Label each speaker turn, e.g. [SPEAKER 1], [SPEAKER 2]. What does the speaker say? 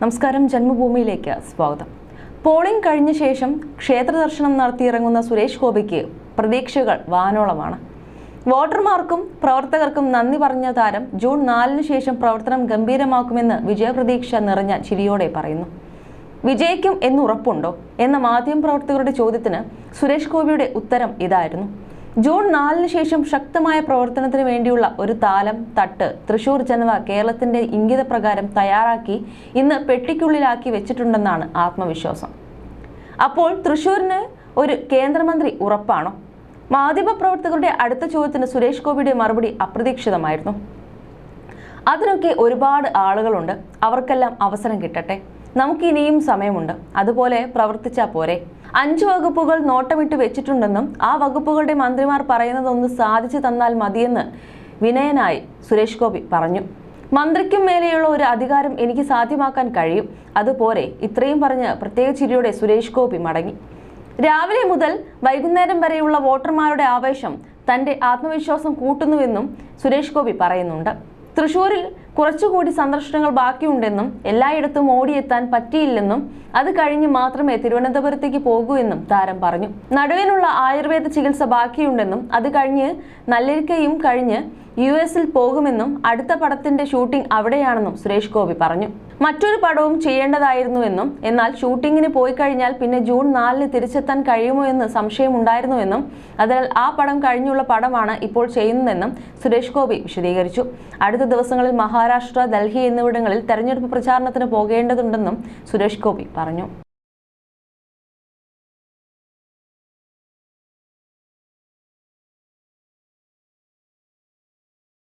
[SPEAKER 1] നമസ്കാരം ജന്മഭൂമിയിലേക്ക് സ്വാഗതം. പോളിംഗ് കഴിഞ്ഞ ശേഷം ക്ഷേത്ര ദർശനം നടത്തിയിറങ്ങുന്ന സുരേഷ് ഗോപിക്ക് പ്രതീക്ഷകൾ വാനോളമാണ്. വോട്ടർമാർക്കും പ്രവർത്തകർക്കും നന്ദി പറഞ്ഞ താരം ജൂൺ നാലിന് ശേഷം പ്രവർത്തനം ഗംഭീരമാക്കുമെന്ന് വിജയപ്രതീക്ഷ നിറഞ്ഞ ചിരിയോടെ പറയുന്നു. വിജയിക്കും എന്നുറപ്പുണ്ടോ എന്ന മാധ്യമ പ്രവർത്തകരുടെ ചോദ്യത്തിന് സുരേഷ് ഗോപിയുടെ ഉത്തരം ഇതായിരുന്നു. ജൂൺ നാലിന് ശേഷം ശക്തമായ പ്രവർത്തനത്തിന് വേണ്ടിയുള്ള ഒരു താലം തട്ട് തൃശൂർ ജനത കേരളത്തിന്റെ ഇംഗിതപ്രകാരം തയ്യാറാക്കി ഇന്ന് പെട്ടിക്കുള്ളിലാക്കി വെച്ചിട്ടുണ്ടെന്നാണ് ആത്മവിശ്വാസം. അപ്പോൾ തൃശൂരിന് ഒരു കേന്ദ്രമന്ത്രി ഉറപ്പാണോ? മാധ്യമപ്രവർത്തകരുടെ അടുത്ത ചോദ്യത്തിന് സുരേഷ് ഗോപിയുടെ മറുപടി അപ്രതീക്ഷിതമായിരുന്നു. അതിനൊക്കെ ഒരുപാട് ആളുകളുണ്ട്. അവർക്കെല്ലാം അവസരം കിട്ടട്ടെ. നമുക്ക് ഇനിയും സമയമുണ്ട്. അതുപോലെ പ്രവർത്തിച്ചാൽ പോരെ. അഞ്ച് വകുപ്പുകൾ നോട്ടമിട്ട് വെച്ചിട്ടുണ്ടെന്നും ആ വകുപ്പുകളുടെ മന്ത്രിമാർ പറയുന്നതൊന്ന് സാധിച്ചു തന്നാൽ മതിയെന്ന് വിനയനായി സുരേഷ് ഗോപി പറഞ്ഞു. മന്ത്രിക്കും മേലെയുള്ള ഒരു അധികാരം എനിക്ക് സാധ്യമാക്കാൻ കഴിയും. അതുപോലെ ഇത്രയും പറഞ്ഞ് പ്രത്യേക ചിരിയോടെ സുരേഷ് ഗോപി മടങ്ങി. രാവിലെ മുതൽ വൈകുന്നേരം വരെയുള്ള വോട്ടർമാരുടെ ആവേശം തന്റെ ആത്മവിശ്വാസം കൂട്ടുന്നുവെന്നും സുരേഷ് ഗോപി പറയുന്നുണ്ട്. തൃശൂരിൽ കുറച്ചുകൂടി സന്ദർശനങ്ങൾ ബാക്കിയുണ്ടെന്നും എല്ലായിടത്തും ഓടിയെത്താൻ പറ്റിയില്ലെന്നും അത് കഴിഞ്ഞ് മാത്രമേ തിരുവനന്തപുരത്തേക്ക് പോകൂ എന്നും താരം പറഞ്ഞു. നടുവിനുള്ള ആയുർവേദ ചികിത്സ ബാക്കിയുണ്ടെന്നും അത് കഴിഞ്ഞ് നല്ലിരിക്കയും കഴിഞ്ഞ് യു എസിൽ പോകുമെന്നും അടുത്ത പടത്തിന്റെ ഷൂട്ടിംഗ് അവിടെയാണെന്നും സുരേഷ് ഗോപി പറഞ്ഞു. മറ്റൊരു പടവും ചെയ്യേണ്ടതായിരുന്നുവെന്നും എന്നാൽ ഷൂട്ടിങ്ങിന് പോയി കഴിഞ്ഞാൽ പിന്നെ ജൂൺ നാലിന് തിരിച്ചെത്താൻ കഴിയുമോ എന്ന് സംശയമുണ്ടായിരുന്നുവെന്നും അതിനാൽ ആ പടം കഴിഞ്ഞുള്ള പടമാണ് ഇപ്പോൾ ചെയ്യുന്നതെന്നും സുരേഷ് ഗോപി വിശദീകരിച്ചു. അടുത്ത ദിവസങ്ങളിൽ മഹാരാഷ്ട്ര ഡൽഹി എന്നിവിടങ്ങളിൽ തെരഞ്ഞെടുപ്പ് പ്രചാരണത്തിന് പോകേണ്ടതുണ്ടെന്നും സുരേഷ് ഗോപി പറഞ്ഞു.